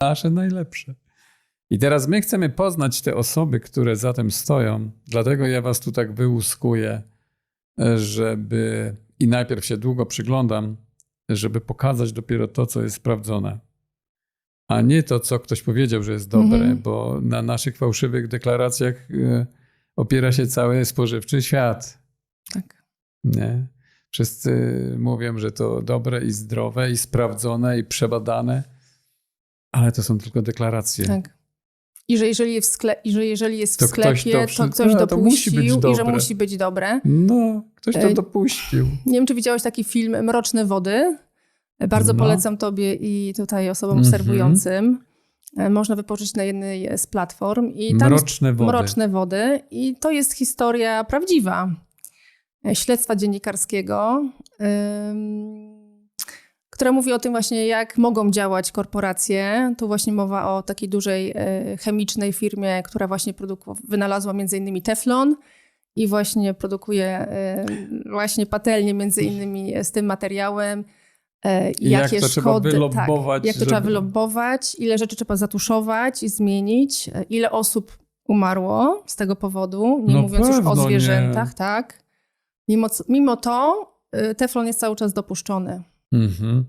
nasze najlepsze. I teraz my chcemy poznać te osoby, które za tym stoją. Dlatego ja was tu tak wyłuskuję, żeby i najpierw się długo przyglądam, żeby pokazać dopiero to, co jest sprawdzone. A nie to, co ktoś powiedział, że jest dobre, Mhm. bo na naszych fałszywych deklaracjach e, opiera się cały spożywczy świat. Tak. Nie? Wszyscy mówią, że to dobre i zdrowe, i sprawdzone, i przebadane, ale to są tylko deklaracje. tak. I że jeżeli jest w, skle- i że jeżeli jest w To ktoś sklepie, to to, ktoś no, to dopuścił i że musi być dobre. No, ktoś to Ej. dopuścił. Nie wiem, czy widziałeś taki film Mroczne Wody. Bardzo No. polecam tobie i tutaj osobom Mhm. obserwującym. E, Można wypożyczyć na jednej z platform. I tam Mroczne wody. Mroczne Wody. I to jest historia prawdziwa. e, Śledztwa dziennikarskiego, ym, które mówi o tym właśnie, jak mogą działać korporacje. Tu właśnie mowa o takiej dużej e, chemicznej firmie, która właśnie wynalazła między innymi teflon i właśnie produkuje e, właśnie patelnie między innymi z tym materiałem. E, I jak to trzeba wylobbować, Tak, jak to trzeba żeby- wylobbować, ile rzeczy trzeba zatuszować i zmienić, ile osób umarło z tego powodu, nie No mówiąc już o zwierzętach, nie. tak. Mimo, mimo to y, teflon jest cały czas dopuszczony. Mhm.